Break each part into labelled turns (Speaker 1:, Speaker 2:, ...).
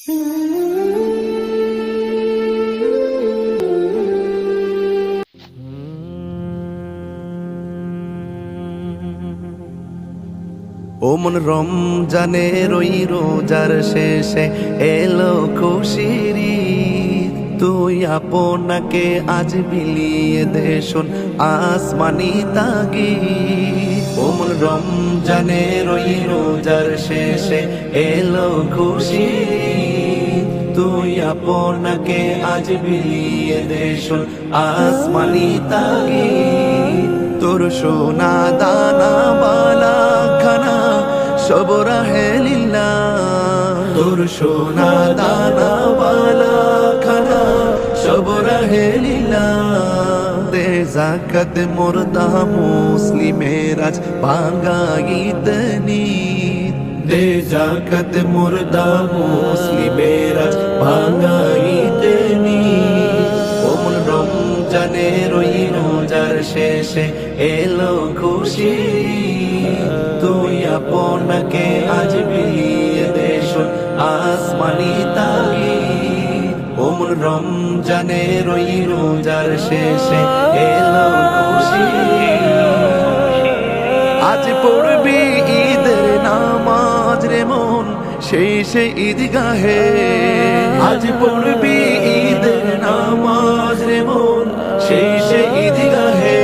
Speaker 1: ও মন রমজানের ওই রোজার শেষে এলো খুশির। তুই আপনাকে আজ বিলিয়ে দে শোন আসমানি তাগি ও মন রমজানের ওই রোজার শেষে এলো খুশির আপনাকে আজ বিলিয়ে দে শোন, আসমানি তাগি তোর সোনা দানা বালা খানা, সব রাহে লীলা। তোর সোনা দানা বালা খানা, সব রাহে লীলা। দে জাকাত মুর্দা মুসলিমের আজ ভাঙ্গাইত নিত। দে জাকাত মুর্দা মুসলিমের নিত ওমন রমজানের ওই রোজার শেষে এলো খুশি। তুই আপনাকে আজ বিলিয়ে দেশ আসমানি তাগি ওমন রমজানের ওই রোজার শেষে এলো খুশি। আজ পড়বি ঈদের নামাজ রে মন, সেই সে ঈদগাহে। আজ পড়বি ঈদের নামাজ রে মন, সেই সে ঈদগাহে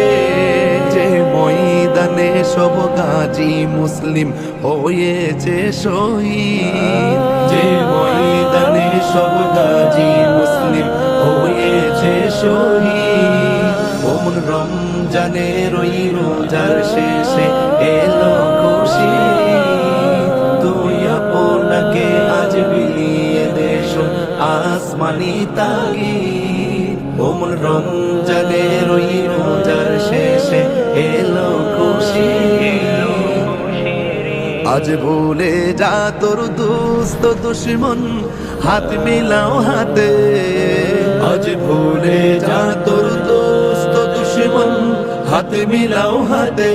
Speaker 1: যে ময়দানে সব গাজী মুসলিম হয়েছে শহীদ। যে ময়দানে সব গাজী মুসলিম হয়েছে শহীদ। রমজানের ওই রোজার শেষে আসমানি তাগি ওমন রমজানের ওই রোজার শেষে এলো খুশি। আজ ভুলে যা তোর দুস্ত দুশ্মন, হাত মিলাও হাতে। আজ ভুলে যা তোর দোস্ত দুশ্মন, হাত মিলাও হাতে।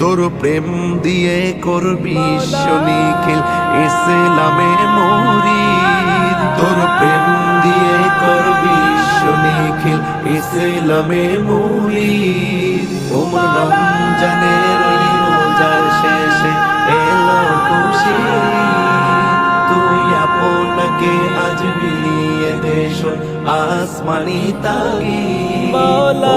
Speaker 1: তোর প্রেম দিয়ে করবি নিখিল ইসলামে মরি। তোর প্রেম দিয়ে করবি নিখিল ইসলামে ওমর রমজানের রোজার শেষে এলো খুশি। তুই আপনাকে আজ বিলিয়ে দেশ আসমানি তাগি রমজানের